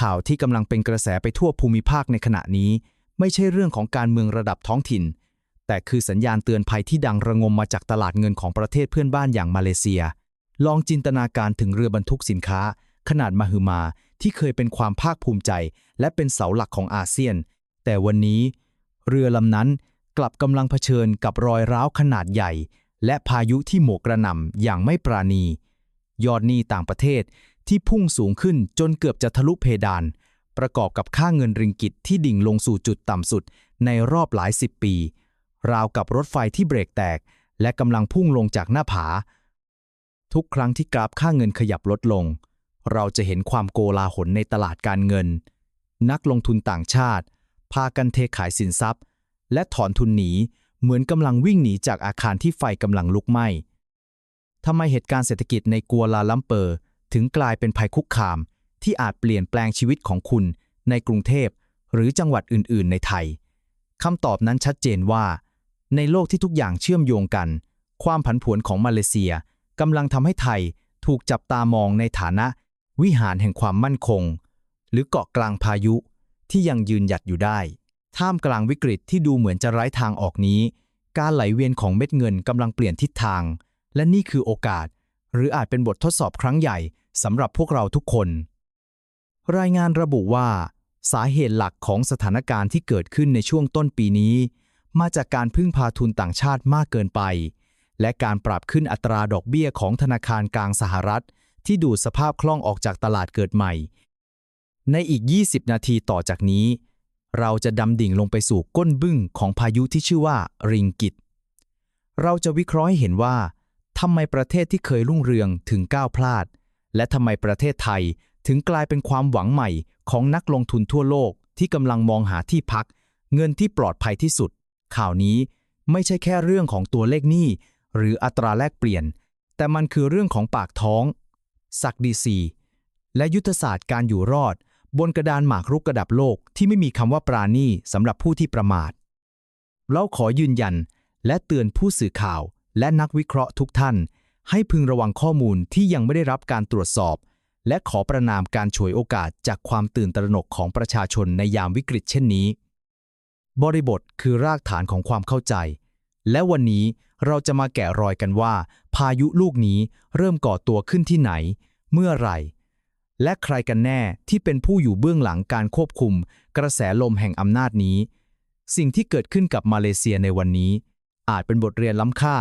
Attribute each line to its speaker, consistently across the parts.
Speaker 1: ข่าวที่กำลังเป็นกระแสไปทั่วภูมิภาคในขณะนี้ ไม่ใช่เรื่องของการเมืองระดับท้องถิ่น แต่คือสัญญาณเตือนภัยที่ดังระงมมาจากตลาดเงินของประเทศเพื่อนบ้านอย่างมาเลเซีย ลองจินตนาการถึงเรือบรรทุกสินค้า ขนาดมหึมา ที่เคยเป็นความภาคภูมิใจ และเป็นเสาหลักของอาเซียน แต่วันนี้ เรือลำนั้นกลับกำลังเผชิญกับรอยร้าวขนาดใหญ่ และพายุที่โหมกระหน่ำอย่างไม่ปราณี ยอดหนี้ต่างประเทศ ที่พุ่งสูงขึ้นจนเกือบจะทะลุเพดาน ประกอบกับค่าเงินริงกิตที่ดิ่งลงสู่จุดต่ำสุดในรอบหลายสิบปี ราวกับรถไฟที่เบรกแตก และกำลังพุ่งลงจากหน้าผา ทุกครั้งที่กราฟค่าเงินขยับลดลง เราจะเห็นความโกลาหลในตลาดการเงิน นักลงทุนต่างชาติ พากันเทขายสินทรัพย์ และถอนทุนหนีเหมือนกำลังวิ่งหนีจากอาคารที่ไฟกำลังลุกไหม้ทำไมเหตุการณ์เศรษฐกิจในกัวลาลัมเปอร์ ถึงกลายเป็นภัยคุกคาม ที่อาจเปลี่ยนแปลงชีวิตของคุณในกรุงเทพ หรือจังหวัดอื่น ๆ ในไทยคำตอบนั้นชัดเจนว่า ในโลกที่ทุกอย่างเชื่อมโยงกัน ความผันผวนของมาเลเซียกำลังทำให้ไทยถูกจับตามองในฐานะ วิหารแห่งความมั่นคง หรือเกาะกลางพายุที่ยังยืนหยัดอยู่ได้ ท่ามกลางวิกฤตที่ดูเหมือนจะไร้ทางออกนี้ การไหลเวียนของเม็ดเงินกำลังเปลี่ยนทิศทาง และนี่คือโอกาส หรืออาจเป็นบททดสอบครั้งใหญ่ สำหรับพวกเราทุกคน รายงานระบุว่า สาเหตุหลักของสถานการณ์ที่เกิดขึ้นในช่วงต้นปีนี้ มาจากการพึ่งพาทุนต่างชาติมากเกินไป และการปรับขึ้นอัตราดอกเบี้ยของธนาคารกลางสหรัฐ ที่ดูดสภาพคล่องออกจากตลาดเกิดใหม่ ในอีก 20 นาทีต่อจากนี้ เราจะดำดิ่งลงไปสู่ก้นบึ้งของพายุที่ชื่อว่าริงกิตเราจะวิเคราะห์ให้เห็นว่าทำไมประเทศที่เคยรุ่งเรืองถึงก้าวพลาด และทำไมประเทศไทยถึงกลายเป็นความหวังใหม่ของนักลงทุนทั่วโลกที่กำลังมองหาที่พัก เงินที่ปลอดภัยที่สุด ข่าวนี้ไม่ใช่แค่เรื่องของตัวเลขหนี้หรืออัตราแลกเปลี่ยน แต่มันคือเรื่องของปากท้อง ศักดิซี และยุทธศาสตร์การอยู่รอด บนกระดานหมากรุกระดับโลกที่ไม่มีคำว่าปราณีสำหรับผู้ที่ประมาท เราขอยืนยัน และเตือนผู้สื่อข่าวและนักวิเคราะห์ทุกท่าน ให้พึงระวังข้อมูลที่ยังไม่ได้รับการตรวจสอบ และขอประนามการฉวยโอกาสจากความตื่นตระหนกของประชาชนในยามวิกฤตเช่นนี้ บริบทคือรากฐานของความเข้าใจ และวันนี้เราจะมาแกะรอยกันว่า พายุลูกนี้เริ่มก่อตัวขึ้นที่ไหน เมื่อไหร่ และใครกันแน่ที่เป็นผู้อยู่เบื้องหลังการควบคุม กระแสลมแห่งอำนาจนี้ สิ่งที่เกิดขึ้นกับมาเลเซียในวันนี้ อาจเป็นบทเรียนล้ำค่า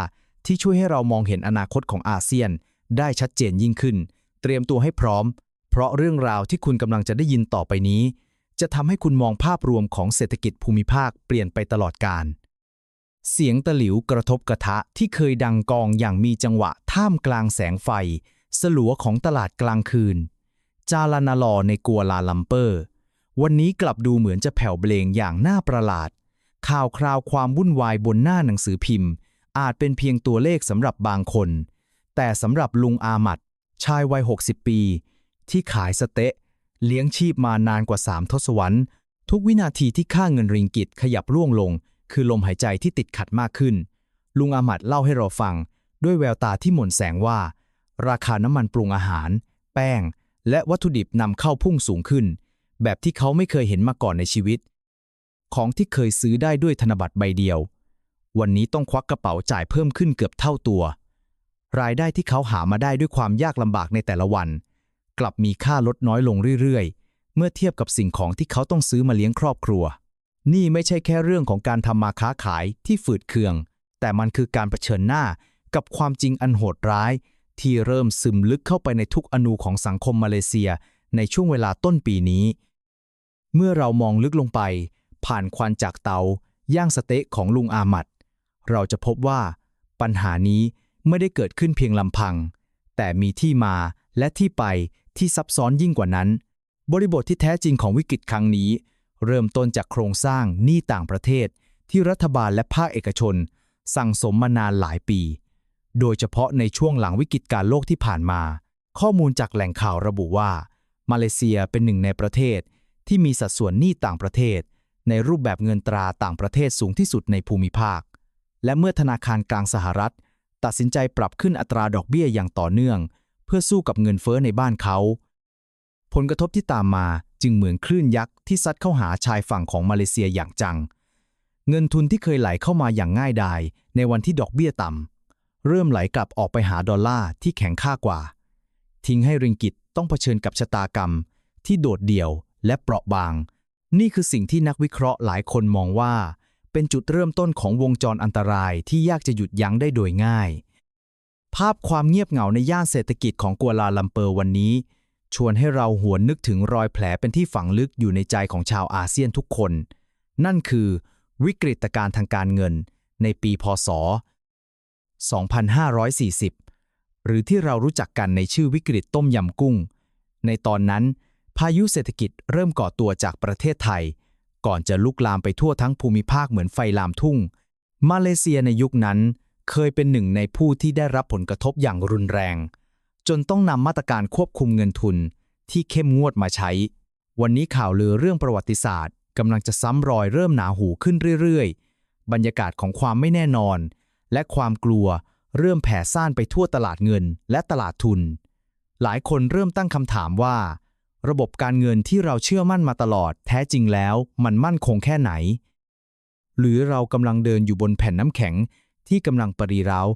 Speaker 1: ที่ช่วยให้เรามองเห็นอนาคตของอาเซียน ได้ชัดเจนยิ่งขึ้น เตรียมตัวให้พร้อม เพราะเรื่องราวที่คุณกำลังจะได้ยินต่อไปนี้ จะทำให้คุณมองภาพรวมของเศรษฐกิจภูมิภาคเปลี่ยนไปตลอดกาลเสียงตะหลิวกระทบกระทะที่เคยดังกองอย่างมีจังหวะท่ามกลางแสงไฟ สลัวของตลาดกลางคืน จาลานาลอในกัวลาลัมเปอร์ วันนี้กลับดูเหมือนจะแผ่วเบลงอย่างน่าประหลาด ข่าวคราวความวุ่นวายบนหน้าหนังสือพิมพ์ อาจเป็นเพียงตัวเลขสำหรับบางคน แต่สำหรับลุงอามัด ชายวัย 60 ปี ที่ขายสเต๊ะ เลี้ยงชีพมานานกว่า 3 ทศวรรษ ทุกวินาทีที่ค่าเงินริงกิตขยับร่วงลง คือลมหายใจที่ติดขัดมากขึ้น ลุงอามัดเล่าให้เราฟัง ด้วยแววตาที่หม่นแสงว่า ราคาน้ำมันปรุงอาหาร แป้ง และวัตถุดิบนำเข้าพุ่งสูงขึ้น แบบที่เขาไม่เคยเห็นมาก่อนในชีวิต ของที่เคยซื้อได้ด้วยธนบัตรใบเดียว วันนี้ต้องควักกระเป๋าจ่ายเพิ่มขึ้นเกือบเท่าตัว รายได้ที่เขาหามาได้ด้วยความยากลำบากในแต่ละวัน กลับมีค่าลดน้อยลงเรื่อยๆ เมื่อเทียบกับสิ่งของที่เขาต้องซื้อมาเลี้ยงครอบครัว นี่ไม่ใช่แค่เรื่องของการทำมาค้าขายที่ฝืดเคือง แต่มันคือการเผชิญหน้ากับความจริงอันโหดร้าย ที่เริ่มซึมลึกเข้าไปในทุกอนูของสังคมมาเลเซีย ในช่วงเวลาต้นปีนี้ เมื่อเรามองลึกลงไป ผ่านควันจากเตา ย่างสเต๊ะของลุงอาหมัด เราจะพบว่า ปัญหานี้ไม่ได้เกิดขึ้นเพียงลำพัง แต่มีที่มาและที่ไปที่ซับซ้อนยิ่งกว่านั้น บริบทที่แท้จริงของวิกฤตครั้งนี้ เริ่มต้นจากโครงสร้างหนี้ต่างประเทศ ที่รัฐบาลและภาคเอกชน สั่งสมมานานหลายปี โดยเฉพาะในช่วงหลังวิกฤตการโลกที่ผ่านมา ข้อมูลจากแหล่งข่าวระบุว่า มาเลเซียเป็นหนึ่งในประเทศ ที่มีสัดส่วนหนี้ต่างประเทศ ในรูปแบบเงินตราต่างประเทศสูงที่สุดในภูมิภาค และเมื่อธนาคารกลางสหรัฐ ตัดสินใจปรับขึ้นอัตราดอกเบี้ยอย่างต่อเนื่อง เพื่อสู้กับเงินเฟ้อในบ้านเขา ผลกระทบที่ตามมาจึงเหมือนคลื่นยักษ์ที่ซัดเข้าหาชายฝั่งของมาเลเซียอย่างจัง เงินทุนที่เคยไหลเข้ามาอย่างง่ายดาย ในวันที่ดอกเบี้ยต่ำเริ่มไหลกลับออกไปหาดอลลาร์ที่แข็งค่ากว่า ทิ้งให้ริงกิตต้องเผชิญกับชะตากรรม ที่โดดเดี่ยวและเปราะบาง นี่คือสิ่งที่นักวิเคราะห์หลายคนมองว่า เป็นจุดเริ่มต้นของวงจรอันตรายที่ยากจะหยุดยั้งได้โดยง่าย ภาพความเงียบเหงาในย่านเศรษฐกิจของกัวลาลัมเปอร์วันนี้ ชวนให้เราหวนนึกถึงรอยแผลเป็นที่ฝังลึกอยู่ในใจของชาวอาเซียนทุกคน นั่นคือ วิกฤตการณ์ทางการเงิน ในปีพศ 2540 หรือที่เรารู้จักกันในชื่อวิกฤตต้มยำกุ้ง ในตอนนั้น พายุเศรษฐกิจเริ่มก่อตัวจากประเทศไทย ก่อนจะลุกลามไปทั่วทั้งภูมิภาคเหมือนไฟลามทุ่ง มาเลเซียในยุคนั้นเคยเป็นหนึ่งในผู้ที่ได้รับผลกระทบอย่างรุนแรง จนต้องนำมาตรการควบคุมเงินทุนที่เข้มงวดมาใช้ วันนี้ข่าวลือเรื่องประวัติศาสตร์กำลังจะซ้ำรอยเริ่มหนาหูขึ้นเรื่อยๆ บรรยากาศของความไม่แน่นอน และความกลัวเริ่มแผ่ซ่านไปทั่วตลาดเงินและตลาดทุน หลายคนเริ่มตั้งคำถามว่า ระบบการเงินที่เราเชื่อมั่นมาตลอด แท้จริงแล้วมันมั่นคงแค่ไหน หรือเรากำลังเดินอยู่บนแผ่นน้ำแข็ง ที่กำลังปรีร้าว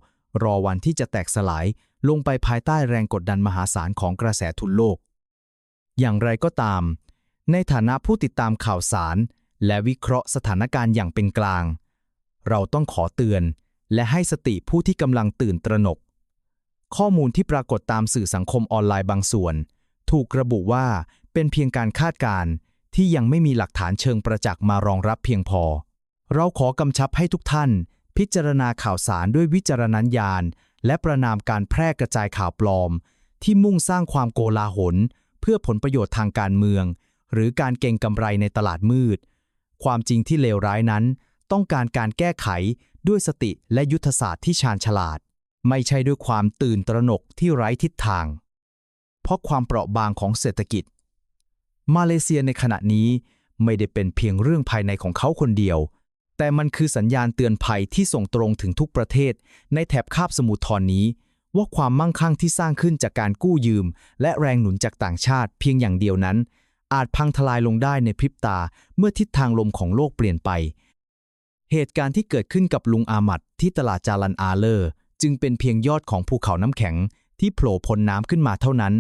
Speaker 1: รอวันที่จะแตกสลายลงไปภายใต้แรงกดดันมหาศาลของกระแสทุนโลก อย่างไรก็ตาม ในฐานะผู้ติดตามข่าวสาร และวิเคราะห์สถานการณ์อย่างเป็นกลาง เราต้องขอเตือน และให้สติผู้ที่กำลังตื่นตระหนก ข้อมูลที่ปรากฏตามสื่อสังคมออนไลน์บางส่วน ถูกระบุว่าเป็นเพียงการคาดการณ์ที่ยังไม่มีหลักฐานเชิงประจักษ์มารองรับเพียงพอ เราขอกำชับให้ทุกท่าน พิจารณาข่าวสารด้วยวิจารณญาณ และประนามการแพร่กระจายข่าวปลอม ที่มุ่งสร้างความโกลาหล เพื่อผลประโยชน์ทางการเมือง หรือการเก็งกำไรในตลาดมืด ความจริงที่เลวร้ายนั้น ต้องการการแก้ไขด้วยสติและยุทธศาสตร์ที่ชาญฉลาด ไม่ใช่ด้วยความตื่นตระหนกที่ไร้ทิศทาง ราะความเปราะบางของเศรษฐกิจ มาเลเซียในขณะนี้ไม่ได้เป็นเพียงเรื่องภายในของเขาคนเดียว แต่มันคือสัญญาณเตือนภัยที่ส่งตรงถึงทุกประเทศ ในแถบคาบสมุทรทอนนี้ ว่าความมั่งคั่งที่สร้างขึ้นจากการกู้ยืม และแรงหนุนจากต่างชาติเพียงอย่างเดียวนั้น อาจพังทลายลงได้ในพริบตาเมื่อทิศทางลมของโลกเปลี่ยนไป เหตุการณ์ที่เกิดขึ้นกับลุงอามัดที่ตลาดจารันอาเลอร์ จึงเป็นเพียงยอดของภูเขาน้ำแข็งที่โผล่พ้นน้ำขึ้นมาเท่านั้น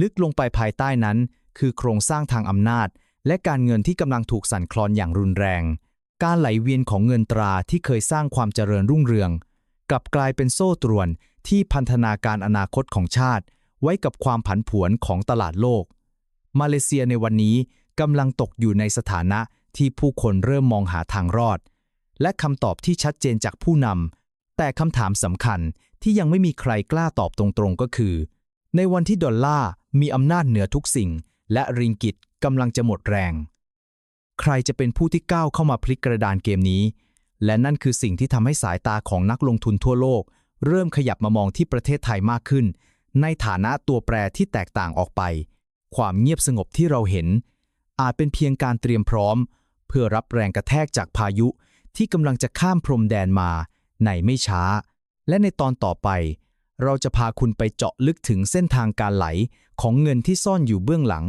Speaker 1: ลึกลงไปภายใต้นั้น คือโครงสร้างทางอำนาจ และการเงินที่กำลังถูกสั่นคลอนอย่างรุนแรง การไหลเวียนของเงินตราที่เคยสร้างความเจริญรุ่งเรือง กลับกลายเป็นโซ่ตรวนที่พันธนาการอนาคตของชาติ ไว้กับความผันผวนของตลาดโลก มาเลเซียในวันนี้กำลังตกอยู่ในสถานะที่ผู้คนเริ่มมองหาทางรอด และคำตอบที่ชัดเจนจากผู้นำแต่คำถามสำคัญที่ยังไม่มีใครกล้าตอบตรงๆก็คือ ในวันที่ดอลลาร์มีอำนาจเหนือทุกสิ่ง และริงกิตกำลังจะหมดแรง ใครจะเป็นผู้ที่ก้าวเข้ามาพลิกกระดานเกมนี้ และนั่นคือสิ่งที่ทำให้สายตาของนักลงทุนทั่วโลก เริ่มขยับมามองที่ประเทศไทยมากขึ้น ในฐานะตัวแปรที่แตกต่างออกไป ความเงียบสงบที่เราเห็น อาจเป็นเพียงการเตรียมพร้อม เพื่อรับแรงกระแทกจากพายุที่กำลังจะข้ามพรมแดนมา ในไม่ช้า และในตอนต่อไป เราจะพาคุณไปเจาะลึกถึงเส้นทางการไหลของเงินที่ซ่อนอยู่เบื้องหลัง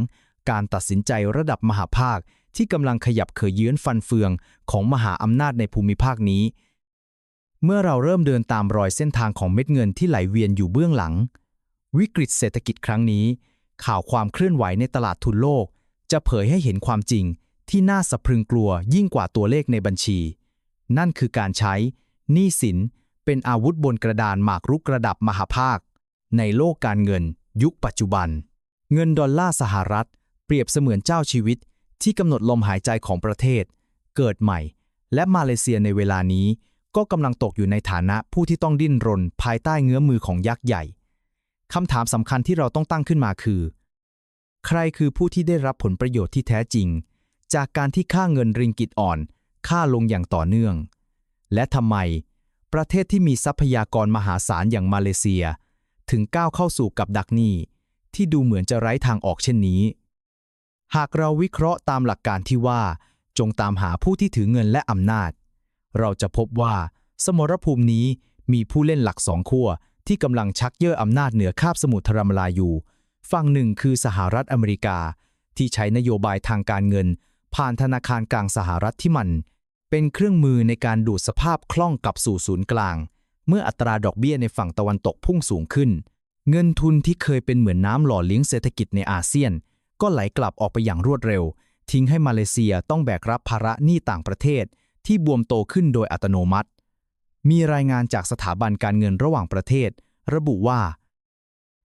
Speaker 1: การตัดสินใจระดับมหาภาคที่กำลังขยับเขยเยื้อนฟันเฟืองของมหาอำนาจในภูมิภาคนี้ เมื่อเราเริ่มเดินตามรอยเส้นทางของเม็ดเงินที่ไหลเวียนอยู่เบื้องหลัง วิกฤตเศรษฐกิจครั้งนี้ ข่าวความเคลื่อนไหวในตลาดทุนโลก จะเผยให้เห็นความจริงที่น่าสะพรึงกลัวยิ่งกว่าตัวเลขในบัญชี นั่นคือการใช้หนี้สิน เป็นอาวุธบนกระดานหมากรุกระดับมหาภาค ในโลกการเงิน ยุคปัจจุบัน เงินดอลลาร์สหรัฐ เปรียบเสมือนเจ้าชีวิตที่กำหนดลมหายใจของประเทศ เกิดใหม่ และมาเลเซียในเวลานี้ ก็กำลังตกอยู่ในฐานะผู้ที่ต้องดิ้นรน ภายใต้เงื้อมือของยักษ์ใหญ่คำถามสำคัญที่เราต้องตั้งขึ้นมาคือ ใครคือผู้ที่ได้รับผลประโยชน์ที่แท้จริง จากการที่ค่าเงินริงกิตอ่อน ค่าลงอย่างต่อเนื่อง และทำไม ประเทศที่มีทรัพยากรมหาศาลอย่างมาเลเซีย ถึงก้าวเข้าสู่กับดักนี้ ที่ดูเหมือนจะไร้ทางออกเช่นนี้ หากเราวิเคราะห์ตามหลักการที่ว่า จงตามหาผู้ที่ถือเงินและอำนาจ เราจะพบว่า สมรภูมินี้มีผู้เล่นหลักสองขั้วที่กำลังชักเย่ออำนาจเหนือคาบสมุทรทรมลายูฝั่งหนึ่งคือสหรัฐอเมริกา ที่ใช้นโยบายทางการเงิน ผ่านธนาคารกลางสหรัฐที่มัน เป็นเครื่องมือในการดูดสภาพคล่องกลับสู่ศูนย์กลาง เมื่ออัตราดอกเบี้ยในฝั่งตะวันตกพุ่งสูงขึ้น เงินทุนที่เคยเป็นเหมือนน้ำหล่อเลี้ยงเศรษฐกิจในอาเซียน ก็ไหลกลับออกไปอย่างรวดเร็ว ทิ้งให้มาเลเซียต้องแบกรับภาระหนี้ต่างประเทศ ที่บวมโตขึ้นโดยอัตโนมัติ มีรายงานจากสถาบันการเงินระหว่างประเทศ ระบุว่า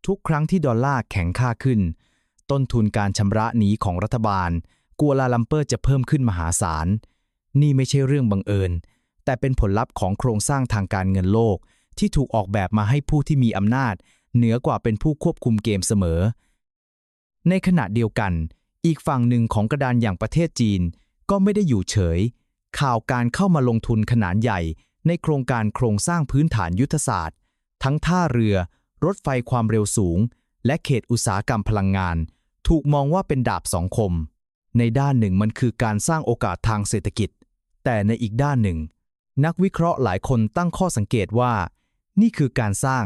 Speaker 1: ทุกครั้งที่ดอลลาร์แข็งค่าขึ้น ต้นทุนการชำระหนี้ของรัฐบาล กัวลาลัมเปอร์จะเพิ่มขึ้นมหาศาล นี่ไม่ใช่เรื่องบังเอิญ แต่เป็นผลลัพธ์ของโครงสร้างทางการเงินโลก ที่ถูกออกแบบมาให้ผู้ที่มีอำนาจ เหนือกว่าเป็นผู้ควบคุมเกมเสมอ ในขณะเดียวกัน อีกฝั่งหนึ่งของกระดานอย่างประเทศจีน ก็ไม่ได้อยู่เฉย ข่าวการเข้ามาลงทุนขนาดใหญ่ ในโครงการโครงสร้างพื้นฐานยุทธศาสตร์ ทั้งท่าเรือ รถไฟความเร็วสูง และเขตอุตสาหกรรมพลังงาน ถูกมองว่าเป็นดาบสองคมในด้านหนึ่งมันคือการสร้างโอกาสทางเศรษฐกิจ แต่ในอีกด้านหนึ่ง นักวิเคราะห์หลายคนตั้งข้อสังเกตว่า นี่คือการสร้าง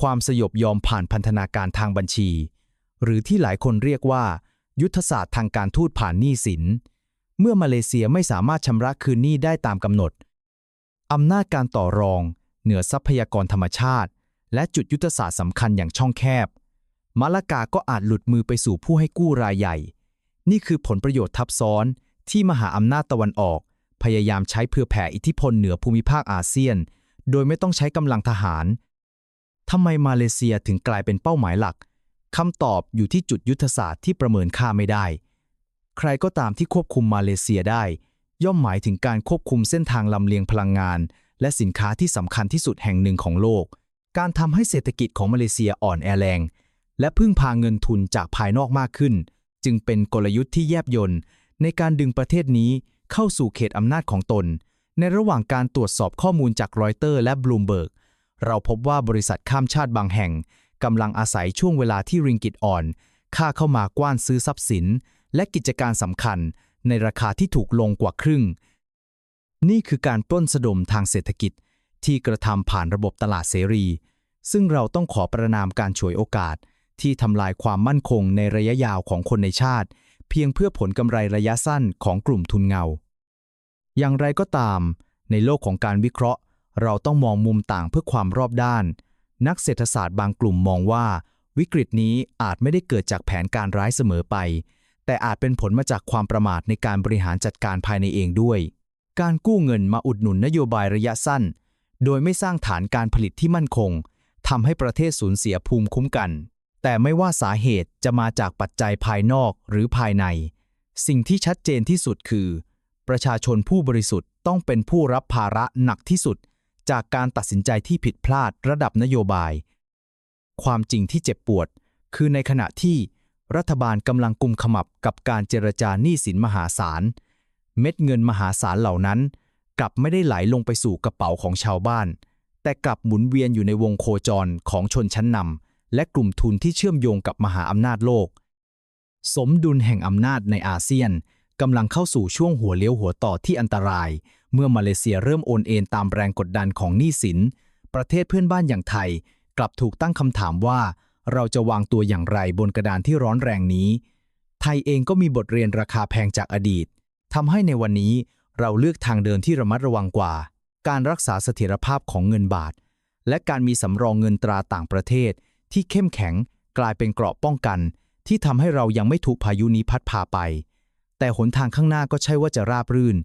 Speaker 1: ความสยบยอมผ่านพันธนาการทางบัญชี หรือที่หลายคนเรียกว่า ยุทธศาสตร์ทางการทูตผ่านหนี้สิน เมื่อมาเลเซียไม่สามารถชำระคืนหนี้ได้ตามกำหนดอำนาจการต่อรอง เหนือทรัพยากรธรรมชาติ และจุดยุทธศาสตร์สำคัญอย่างช่องแคบมาลากาก็อาจหลุดมือไปสู่ผู้ให้กู้รายใหญ่ นี่คือผลประโยชน์ทับซ้อนที่มหาอำนาจตะวันออก พยายามใช้เพื่อแผ่อิทธิพลเหนือภูมิภาคอาเซียน โดยไม่ต้องใช้กำลังทหารทำไมมาเลเซียถึงกลายเป็นเป้าหมายหลักคำตอบอยู่ที่จุดยุทธศาสตร์ที่ประเมินค่าไม่ได้ ใครก็ตามที่ควบคุมมาเลเซียได้ ย่อมหมายถึงการควบคุมเส้นทางลำเลียงพลังงาน และสินค้าที่สำคัญที่สุดแห่งหนึ่งของโลก การทำให้เศรษฐกิจของมาเลเซียอ่อนแอแรง และพึ่งพาเงินทุนจากภายนอกมากขึ้น จึงเป็นกลยุทธ์ที่แยบยลในการดึงประเทศนี้ เข้าสู่เขตอำนาจของตน ในระหว่างการตรวจสอบข้อมูลจากรอยเตอร์และบลูมเบิร์กเราพบว่าบริษัทข้ามชาติบางแห่งกำลังอาศัยช่วงเวลาที่ริงกิตอ่อน ค่าเข้ามากว้านซื้อทรัพย์สิน และกิจการสำคัญ ในราคาที่ถูกลงกว่าครึ่ง นี่คือการปล้นสะดมทางเศรษฐกิจ ที่กระทำผ่านระบบตลาดเสรี ซึ่งเราต้องขอประนามการฉวยโอกาส ที่ทำลายความมั่นคงในระยะยาวของคนในชาติ เพียงเพื่อผลกำไรระยะสั้นของกลุ่มทุนเงา อย่างไรก็ตาม ในโลกของการวิเคราะห์ เราต้องมองมุมต่างเพื่อความรอบด้าน นักเศรษฐศาสตร์บางกลุ่มมองว่า วิกฤตนี้อาจไม่ได้เกิดจากแผนการร้ายเสมอไป แต่อาจเป็นผลมาจากความประมาทในการบริหารจัดการภายในเองด้วย การกู้เงินมาอุดหนุนนโยบายระยะสั้น โดยไม่สร้างฐานการผลิตที่มั่นคงทำให้ประเทศสูญเสียภูมิคุ้มกัน แต่ไม่ว่าสาเหตุจะมาจากปัจจัยภายนอกหรือภายใน สิ่งที่ชัดเจนที่สุดคือ ประชาชนผู้บริสุทธิ์ต้องเป็นผู้รับภาระหนักที่สุด จากการตัดสินใจที่ผิดพลาดระดับนโยบาย ความจริงที่เจ็บปวด คือในขณะที่รัฐบาลกำลังกุมขมับกับการเจรจาหนี้สินมหาศาล เม็ดเงินมหาศาลเหล่านั้น กลับไม่ได้ไหลลงไปสู่กระเป๋าของชาวบ้าน แต่กลับหมุนเวียนอยู่ในวงโคจรของชนชั้นนำ และกลุ่มทุนที่เชื่อมโยงกับมหาอำนาจโลก สมดุลแห่งอำนาจในอาเซียนกำลังเข้าสู่ช่วงหัวเลี้ยวหัวต่อที่อันตราย เมื่อมาเลเซียเริ่มโอนเอ็นตามแรงกดดันของหนี้สิน ประเทศเพื่อนบ้านอย่างไทย กลับถูกตั้งคำถามว่า เราจะวางตัวอย่างไรบนกระดานที่ร้อนแรงนี้ ไทยเองก็มีบทเรียนราคาแพงจากอดีตทำให้ในวันนี้เราเลือกทางเดินที่ระมัดระวังกว่า การรักษาเสถียรภาพของเงินบาท และการมีสำรองเงินตราต่างประเทศ ที่เข้มแข็งกลายเป็นเกราะป้องกัน ที่ทำให้เรายังไม่ถูกพายุนี้พัดพาไป แต่หนทางข้างหน้าก็ใช่ว่าจะราบรื่น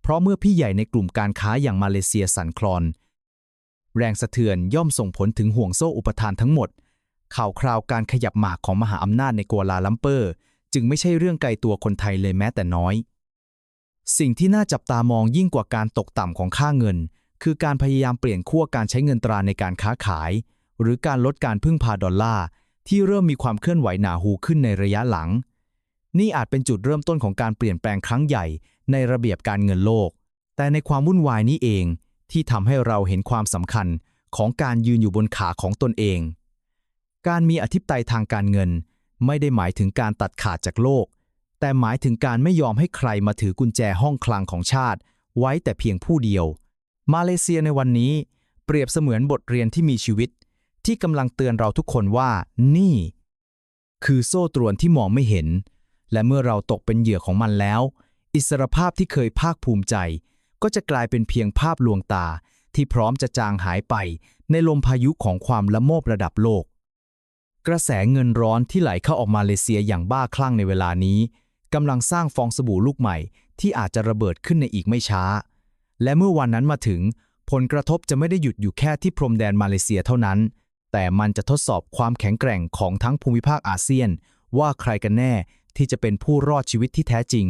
Speaker 1: เพราะเมื่อพี่ใหญ่ในกลุ่มการค้าอย่างมาเลเซียสั่นคลอน แรงสะเทือนย่อมส่งผลถึงห่วงโซ่อุปทานทั้งหมด ข่าวคราวการขยับหมากของมหาอำนาจในกัวลาลัมเปอร์ จึงไม่ใช่เรื่องไกลตัวคนไทยเลยแม้แต่น้อย สิ่งที่น่าจับตามองยิ่งกว่าการตกต่ำของค่าเงิน คือการพยายามเปลี่ยนขั้วการใช้เงินตราในการค้าขาย หรือการลดการพึ่งพาดอลลาร์ที่เริ่มมีความเคลื่อนไหวหนาหูขึ้นในระยะหลัง นี่อาจเป็นจุดเริ่มต้นของการเปลี่ยนแปลงครั้งใหญ่ในระเบียบการเงินโลก แต่ในความวุ่นวายนี้เองที่ทำให้เราเห็นความสำคัญของการยืนอยู่บนขาของตนเอง การมีอธิปไตยทางการเงิน ไม่ได้หมายถึงการตัดขาดจากโลก แต่หมายถึงการไม่ยอมให้ใครมาถือกุญแจห้องคลังของชาติ ไว้แต่เพียงผู้เดียว มาเลเซียในวันนี้ เปรียบเสมือนบทเรียนที่มีชีวิต ที่กำลังเตือนเราทุกคนว่า นี่ คือโซ่ตรวนที่มองไม่เห็น และเมื่อเราตกเป็นเหยื่อของมันแล้ว อิสรภาพที่เคยภาคภูมิใจ ก็จะกลายเป็นเพียงภาพลวงตาที่พร้อมจะจางหายไปในลมพายุของความละโมบระดับโลก กระแสเงินร้อนที่ไหลเข้าออกมาเลเซียอย่างบ้าคลั่งในเวลานี้กำลังสร้างฟองสบู่ลูกใหม่ ที่อาจจะระเบิดขึ้นในอีกไม่ช้า และเมื่อวันนั้นมาถึง ผลกระทบจะไม่ได้หยุดอยู่แค่ที่พรมแดนมาเลเซียเท่านั้น แต่มันจะทดสอบความแข็งแกร่งของทั้งภูมิภาคอาเซียน ว่าใครกันแน่ที่จะเป็นผู้รอดชีวิตที่แท้จริง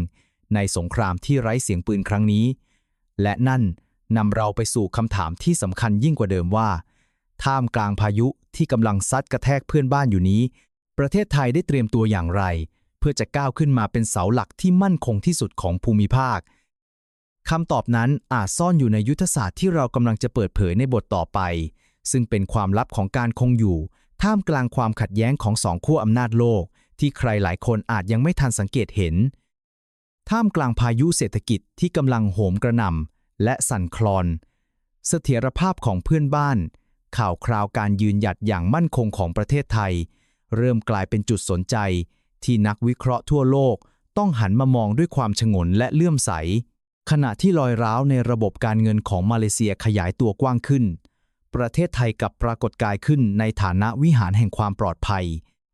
Speaker 1: ในสงครามที่ไร้เสียงปืนครั้งนี้ และนั่นนำเราไปสู่คำถามที่สำคัญยิ่งกว่าเดิมว่า ท่ามกลางพายุที่กำลังซัดกระแทกเพื่อนบ้านอยู่นี้ ประเทศไทยได้เตรียมตัวอย่างไร เพื่อจะก้าวขึ้นมาเป็นเสาหลักที่มั่นคงที่สุดของภูมิภาคคำตอบนั้นอาจซ่อนอยู่ในยุทธศาสตร์ที่เรากำลังจะเปิดเผยในบทต่อไป ซึ่งเป็นความลับของการคงอยู่ ท่ามกลางความขัดแย้งของสองขั้วอำนาจโลก ที่ใครหลายคนอาจยังไม่ทันสังเกตเห็น ท่ามกลางพายุเศรษฐกิจที่กำลังโหมกระหน่ำและสั่นคลอน เสถียรภาพของเพื่อนบ้าน ข่าวคราวการยืนหยัดอย่างมั่นคงของประเทศไทย เริ่มกลายเป็นจุดสนใจ ที่นักวิเคราะห์ทั่วโลก ต้องหันมามองด้วยความฉงนและเลื่อมใสขณะที่รอยร้าวในระบบการเงินของมาเลเซียขยายตัวกว้างขึ้น ประเทศไทยกับปรากฏกายขึ้นในฐานะวิหารแห่งความปลอดภัย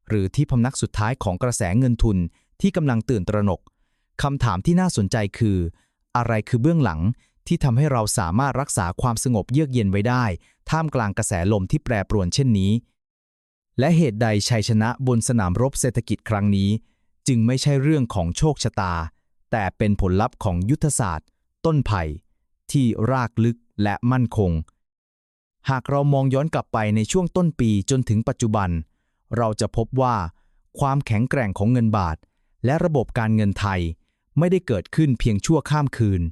Speaker 1: หรือที่พำนักสุดท้ายของกระแสเงินทุนที่กำลังตื่นตระหนกคำถามที่น่าสนใจคือ อะไรคือเบื้องหลังที่ทำให้เราสามารถรักษาความสงบเยือกเย็นไว้ได้ ท่ามกลางกระแสลมที่แปรปรวนเช่นนี้ และเหตุใดชัยชนะบนสนามรบเศรษฐกิจครั้งนี้ จึงไม่ใช่เรื่องของโชคชะตา แต่เป็นผลลัพธ์ของยุทธศาสตร์ ต้นไผ่ที่รากลึกและมั่นคง หากเรามองย้อนกลับไปในช่วงต้นปีจนถึงปัจจุบัน เราจะพบว่าความแข็งแกร่งของเงินบาท และระบบการเงินไทย ไม่ได้เกิดขึ้นเพียงชั่วข้ามคืน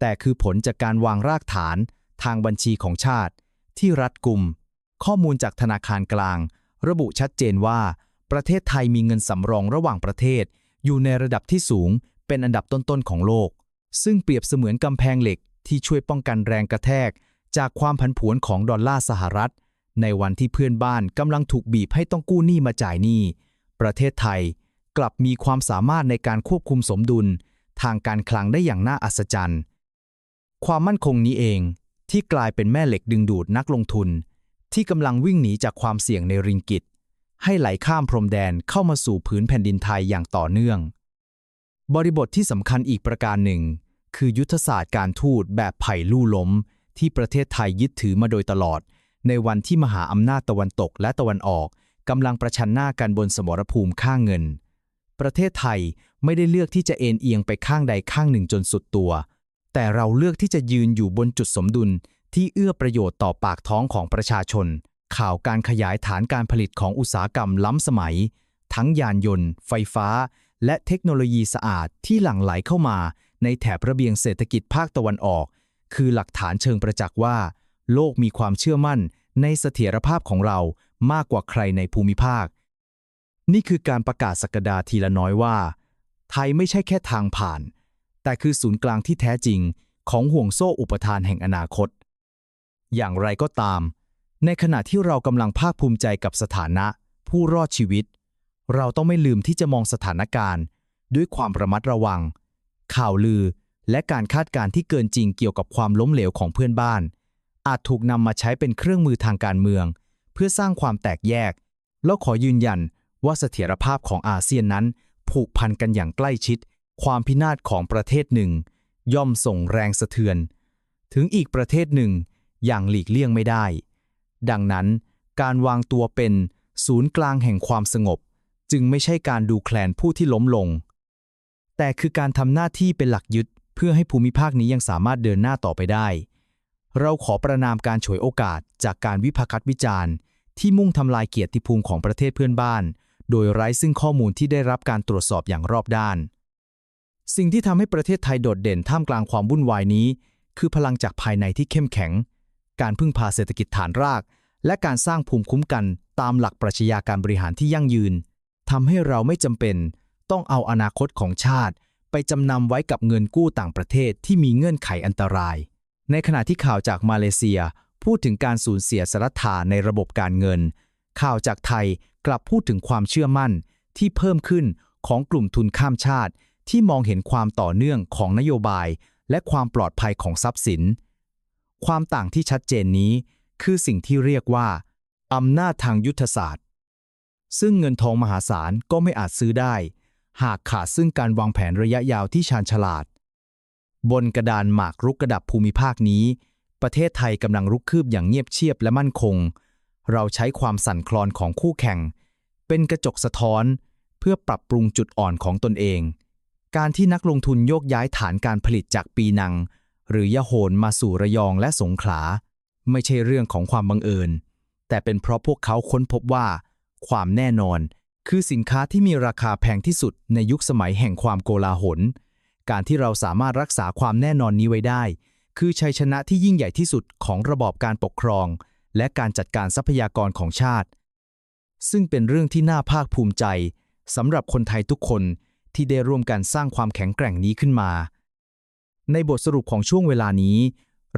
Speaker 1: แต่คือผลจากการวางรากฐานทางบัญชีของชาติ ที่รัดกุม ข้อมูลจากธนาคารกลาง ระบุชัดเจนว่า ประเทศไทยมีเงินสำรองระหว่างประเทศ อยู่ในระดับที่สูง เป็นอันดับต้นๆของโลก ซึ่งเปรียบเสมือนกำแพงเหล็กที่ช่วยป้องกันแรงกระแทก จากความผันผวนของดอลลาร์สหรัฐ ในวันที่เพื่อนบ้านกำลังถูกบีบให้ต้องกู้หนี้มาจ่ายหนี้ ประเทศไทยกลับมีความสามารถในการควบคุมสมดุล ทางการคลังได้อย่างน่าอัศจรรย์ ความมั่นคงนี้เองที่กลายเป็นแม่เหล็กดึงดูดนักลงทุน ที่กำลังวิ่งหนีจากความเสี่ยงในริงกิต ให้ไหลข้ามพรมแดนเข้ามาสู่ผืนแผ่นดินไทยอย่างต่อเนื่อง บริบทที่สำคัญอีกประการหนึ่ง คือยุทธศาสตร์การทูตแบบไผ่ลู่ล้ม ที่ประเทศไทยยึดถือมาโดยตลอด ในวันที่มหาอำนาจตะวันตกและตะวันออกกำลังประชันหน้ากันบนสมรภูมิข้างเงิน ประเทศไทยไม่ได้เลือกที่จะเอ็นเอียงไปข้างใดข้างหนึ่งจนสุดตัว แต่เราเลือกที่จะยืนอยู่บนจุดสมดุลที่เอื้อประโยชน์ต่อปากท้องของประชาชน ข่าวการขยายฐานการผลิตของอุตสาหกรรมล้ำสมัย ทั้งยานยนต์ ไฟฟ้า และเทคโนโลยีสะอาดที่หลั่งไหลเข้ามา ในแถบระเบียงเศรษฐกิจภาคตะวันออก คือหลักฐานเชิงประจักษ์ว่า โลกมีความเชื่อมั่นในเสถียรภาพของเรามากกว่าใครในภูมิภาค นี่คือการประกาศสักดาทีละน้อยว่า ไทยไม่ใช่แค่ทางผ่าน แต่คือศูนย์กลางที่แท้จริงของห่วงโซ่อุปทานแห่งอนาคต อย่างไรก็ตาม ในขณะที่เรากำลังภาคภูมิใจกับสถานะ ผู้รอดชีวิต เราต้องไม่ลืมที่จะมองสถานการณ์ ด้วยความระมัดระวัง ข่าวลือ และการคาดการณ์ที่เกินจริงเกี่ยวกับความล้มเหลวของเพื่อนบ้าน อาจถูกนำมาใช้เป็นเครื่องมือทางการเมือง เพื่อสร้างความแตกแยก แล้วขอยืนยันว่าเสถียรภาพของอาเซียนนั้น ผูกพันกันอย่างใกล้ชิด ความพินาศของประเทศหนึ่ง ย่อมส่งแรงสะเทือน ถึงอีกประเทศหนึ่งอย่างหลีกเลี่ยงไม่ได้ ดังนั้น การวางตัวเป็นศูนย์กลางแห่งความสงบ จึงไม่ใช่การดูแคลนผู้ที่ล้มลง แต่คือการทำหน้าที่เป็นหลักยึด เพื่อให้ภูมิภาคนี้ยังสามารถเดินหน้าต่อไปได้ เราขอประนามการฉวยโอกาสจากการวิพากษ์วิจารณ์ ที่มุ่งทำลายเกียรติภูมิของประเทศเพื่อนบ้าน โดยไร้ซึ่งข้อมูลที่ได้รับการตรวจสอบอย่างรอบด้าน สิ่งที่ทำให้ประเทศไทยโดดเด่นท่ามกลางความวุ่นวายนี้ คือพลังจากภายในที่เข้มแข็ง การพึ่งพาเศรษฐกิจฐานราก และการสร้างภูมิคุ้มกันตามหลักปรัชญาการบริหารที่ยั่งยืนทำให้เราไม่จำเป็น ต้องเอาอนาคตของชาติ ไปจำนำไว้กับเงินกู้ต่างประเทศที่มีเงื่อนไขอันตราย ในขณะที่ข่าวจากมาเลเซีย พูดถึงการสูญเสียสรัทธาในระบบการเงิน ข่าวจากไทยกลับพูดถึงความเชื่อมั่นที่เพิ่มขึ้นของกลุ่มทุนข้ามชาติ ที่มองเห็นความต่อเนื่องของนโยบาย และความปลอดภัยของทรัพย์สิน ความต่างที่ชัดเจนนี้ คือสิ่งที่เรียกว่าอำนาจทางยุทธศาสตร์ ซึ่งเงินทองมหาศาลก็ไม่อาจซื้อได้ หากขาดซึ่งการวางแผนระยะยาวที่ชาญฉลาด บนกระดานหมากรุกกระดับภูมิภาคนี้ ประเทศไทยกำลังรุกคืบอย่างเงียบเชียบและมั่นคง เราใช้ความสั่นคลอนของคู่แข่ง เป็นกระจกสะท้อน เพื่อปรับปรุงจุดอ่อนของตนเอง การที่นักลงทุนโยกย้ายฐานการผลิตจากปีนัง หรือยะโหนมาสู่ระยองและสงขลา ไม่ใช่เรื่องของความบังเอิญ แต่เป็นเพราะพวกเขาค้นพบว่า ความแน่นอน คือสินค้าที่มีราคาแพงที่สุดในยุคสมัยแห่งความโกลาหล การที่เราสามารถรักษาความแน่นอนนี้ไว้ได้ คือชัยชนะที่ยิ่งใหญ่ที่สุดของระบอบการปกครอง และการจัดการทรัพยากรของชาติ ซึ่งเป็นเรื่องที่น่าภาคภูมิใจสำหรับคนไทยทุกคนที่ได้ร่วมกันสร้างความแข็งแกร่งนี้ขึ้นมา ในบทสรุปของช่วงเวลานี้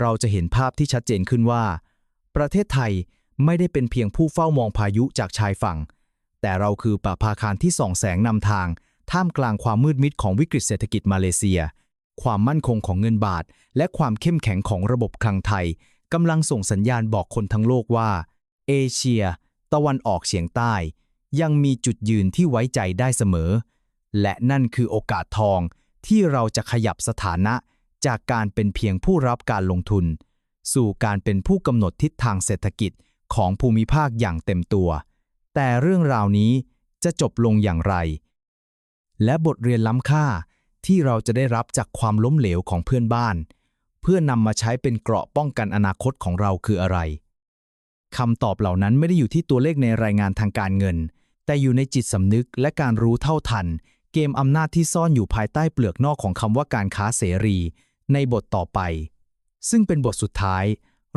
Speaker 1: เราจะเห็นภาพที่ชัดเจนขึ้นว่า ประเทศไทยไม่ได้เป็นเพียงผู้เฝ้ามองพายุจากชายฝั่ง แต่เราคือปะภาคารที่ส่องแสงนำทาง ท่ามกลางความมืดมิดของวิกฤตเศรษฐกิจมาเลเซีย ความมั่นคงของเงินบาท และความเข้มแข็งของระบบคลังไทยกำลังส่งสัญญาณบอกคนทั้งโลกว่า เอเชีย ตะวันออกเฉียงใต้ ยังมีจุดยืนที่ไว้ใจได้เสมอ และนั่นคือโอกาสทองที่เราจะขยับสถานะจากการเป็นเพียงผู้รับการลงทุน สู่การเป็นผู้กำหนดทิศทางเศรษฐกิจของภูมิภาคอย่างเต็มตัว แต่เรื่องราวนี้จะจบลงอย่างไร และบทเรียนล้ำค่าที่เราจะได้รับจากความล้มเหลวของเพื่อนบ้าน เพื่อนำมาใช้เป็นเกราะป้องกันอนาคตของเราคืออะไรคำตอบเหล่านั้นไม่ได้อยู่ที่ตัวเลขในรายงานทางการเงิน แต่อยู่ในจิตสำนึกและการรู้เท่าทัน เกมอำนาจที่ซ่อนอยู่ภายใต้เปลือกนอกของคำว่าการค้าเสรี ในบทต่อไป ซึ่งเป็นบทสุดท้าย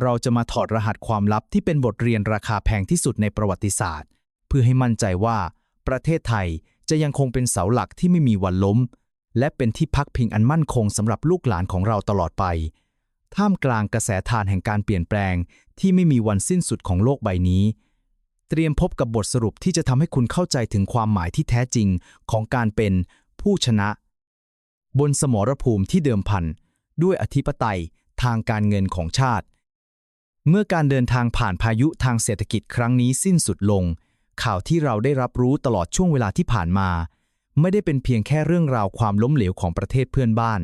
Speaker 1: เราจะมาถอดรหัสความลับที่เป็นบทเรียนราคาแพงที่สุดในประวัติศาสตร์ พื่อให้มั่นใจว่า ประเทศไทยจะยังคงเป็นเสาหลักที่ไม่มีวันล้ม และเป็นที่พักพิงอันมั่นคงสำหรับลูกหลานของเราตลอดไป ท่ามกลางกระแสทานแห่งการเปลี่ยนแปลง ที่ไม่มีวันสิ้นสุดของโลกใบนี้ เตรียมพบกับบทสรุปที่จะทำให้คุณเข้าใจถึงความหมายที่แท้จริงของการเป็นผู้ชนะ บนสมรภูมิที่เดิมพันด้วยอธิปไตยทางการเงินของชาติ เมื่อการเดินทางผ่านพายุทางเศรษฐกิจครั้งนี้สิ้นสุดลง ข่าวที่เราได้รับรู้ตลอดช่วงเวลาที่ผ่านมา ไม่ได้เป็นเพียงแค่เรื่องราวความล้มเหลวของประเทศเพื่อนบ้าน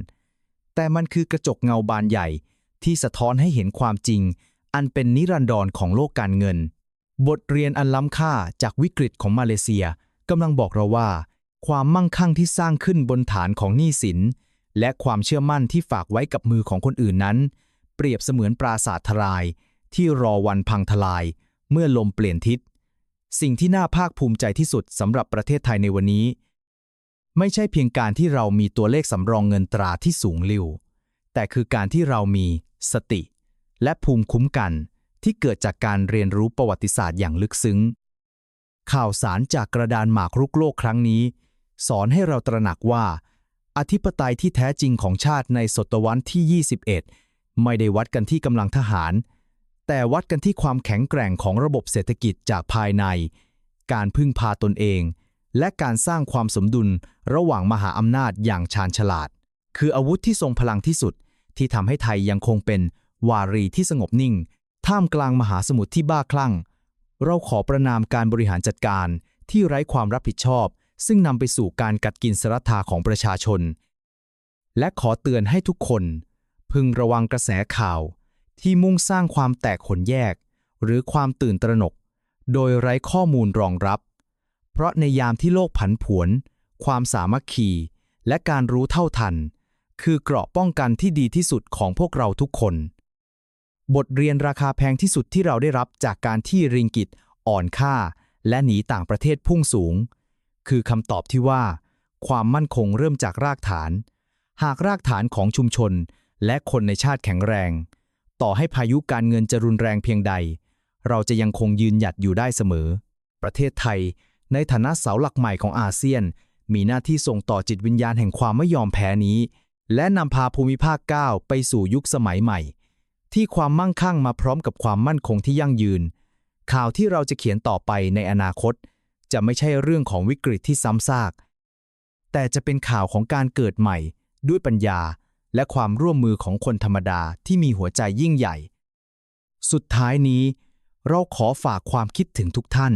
Speaker 1: แต่มันคือกระจกเงาบานใหญ่ ที่สะท้อนให้เห็นความจริง อันเป็นนิรันดรของโลกการเงิน บทเรียนอันล้ำค่าจากวิกฤตของมาเลเซียกำลังบอกเราว่า ความมั่งคั่งที่สร้างขึ้นบนฐานของหนี้สิน และความเชื่อมั่นที่ฝากไว้กับมือของคนอื่นนั้น เปรียบเสมือนปราสาททลาย ที่รอวันพังทลาย เมื่อลมเปลี่ยนทิศ สิ่งที่น่าภาคภูมิใจที่สุดสำหรับประเทศไทยในวันนี้ ไม่ใช่เพียงการที่เรามีตัวเลขสำรองเงินตราที่สูงลิ่วแต่คือการที่เรามีสติ และภูมิคุ้มกันที่เกิดจากการเรียนรู้ประวัติศาสตร์อย่างลึกซึ้ง ข่าวสารจากกระดานหมากรุกโลกครั้งนี้ สอนให้เราตระหนักว่า อธิปไตยที่แท้จริงของชาติในศตวรรษที่ 21 ไม่ได้วัดกันที่กำลังทหาร แต่วัดกันที่ความแข็งแกร่งของระบบเศรษฐกิจจากภายใน การพึ่งพาตนเอง และการสร้างความสมดุลระหว่างมหาอำนาจอย่างชาญฉลาด คืออาวุธที่ทรงพลังที่สุด ที่ทำให้ไทยยังคงเป็นวารีที่สงบนิ่ง ท่ามกลางมหาสมุทรที่บ้าคลั่ง เราขอประนามการบริหารจัดการที่ไร้ความรับผิดชอบ ซึ่งนำไปสู่การกัดกินสรัทธาของประชาชน และขอเตือนให้ทุกคน พึงระวังกระแสข่าว ที่มุ่งสร้างความแตกขนแยก หรือความตื่นตระหนก โดยไร้ข้อมูลรองรับ เพราะในยามที่โลกผันผวน ความสามัคคี และการรู้เท่าทัน คือเกราะป้องกันที่ดีที่สุดของพวกเราทุกคน บทเรียนราคาแพงที่สุดที่เราได้รับจากการที่ริงกิตอ่อนค่า และหนีต่างประเทศพุ่งสูง คือคำตอบที่ว่า ความมั่นคงเริ่มจากรากฐาน หากรากฐานของชุมชนและคนในชาติแข็งแรง ต่อให้พายุการเงินจะรุนแรงเพียงใด เราจะยังคงยืนหยัดอยู่ได้เสมอ ประเทศไทย ในฐานะเสาหลักใหม่ของอาเซียน มีหน้าที่ส่งต่อจิตวิญญาณแห่งความไม่ยอมแพ้นี้ และนำพาภูมิภาคก้าไปสู่ยุคสมัยใหม่ ที่ความมั่งคั่งมาพร้อมกับความมั่นคงที่ยั่งยืน ข่าวที่เราจะเขียนต่อไปในอนาคต จะไม่ใช่เรื่องของวิกฤตที่ซ้ำซาก แต่จะเป็นข่าวของการเกิดใหม่ ด้วยปัญญา และความร่วมมือของคนธรรมดาที่มีหัวใจยิ่งใหญ่ สุดท้ายนี้ เราขอฝากความคิดถึงทุกท่าน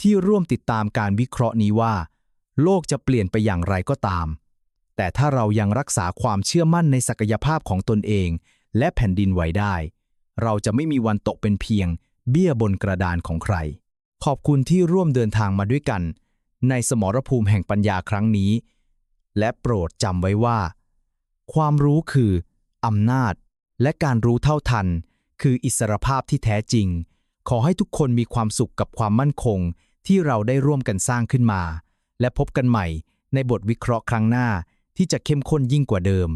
Speaker 1: ที่ร่วมติดตามการวิเคราะห์นี้ว่า โลกจะเปลี่ยนไปอย่างไรก็ตาม แต่ถ้าเรายังรักษาความเชื่อมั่นในศักยภาพของตนเอง และแผ่นดินไหวได้ เราจะไม่มีวันตกเป็นเพียง เบี้ยบนกระดานของใคร ขอบคุณที่ร่วมเดินทางมาด้วยกัน ในสมรภูมิแห่งปัญญาครั้งนี้ และโปรดจำไว้ว่า ความรู้คืออำนาจ และการรู้เท่าทัน คืออิสรภาพที่แท้จริง ขอให้ทุกคนมีความสุขกับความมั่นคง ที่เราได้ร่วมกันสร้างขึ้นมา และพบกันใหม่ในบทวิเคราะห์ครั้งหน้าที่จะเข้มข้นยิ่งกว่าเดิม